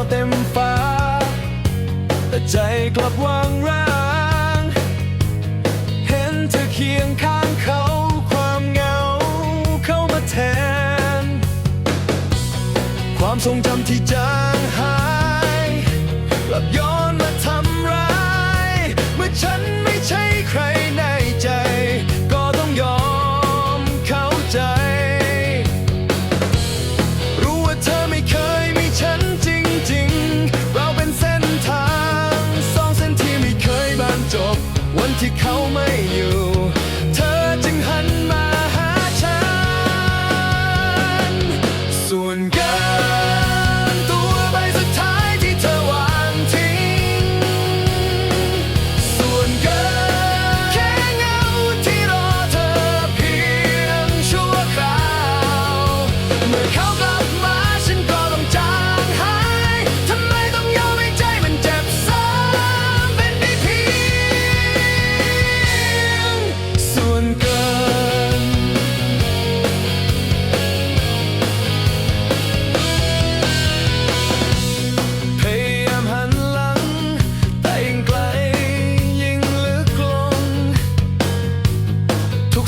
าวเต็มฟ้า แต่ใจกลับวางร้าง เห็นเธอเคียงข้างเขาความเหงาเข้ามาแทน ความทรงจำที่จางหายกลับย้อนมาทำร้าย เมื่อฉันไม่ใช่ใครใน ที่เขาไม่อยู่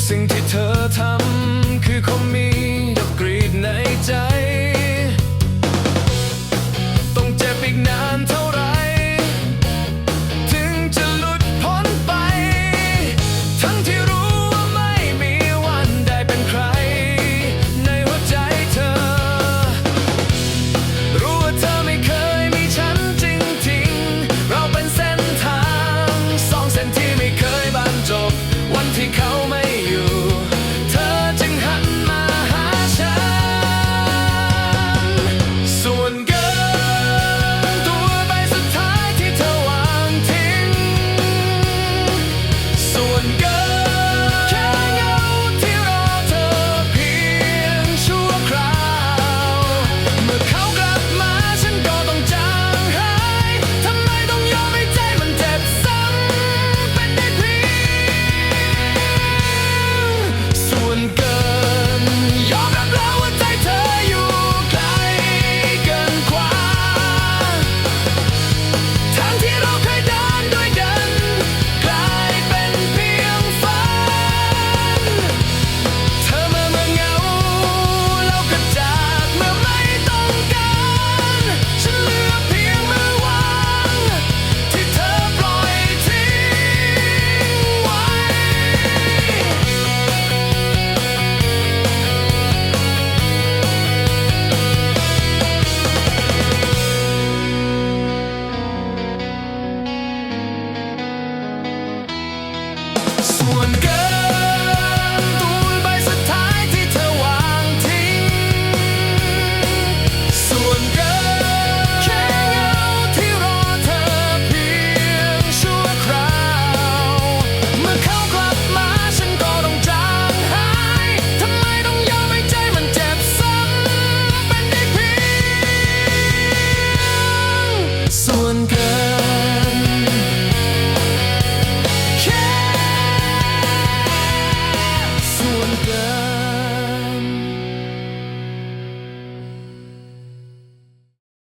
สิ่งที่เธอทำคือคงมีดอกกรีดในใจ ต้องเจ็บอีกนานเท่าไร ถึงจะหลุดพ้นไป ทั้งที่รู้ว่าไม่มีวันได้เป็นใคร ในหัวใจเธอ รู้ว่าเธอไม่เคยมีฉันจริงๆ เราเป็นเส้นทางสองเส้นที่ไม่เคยบรรจบ วันที่เขาไม่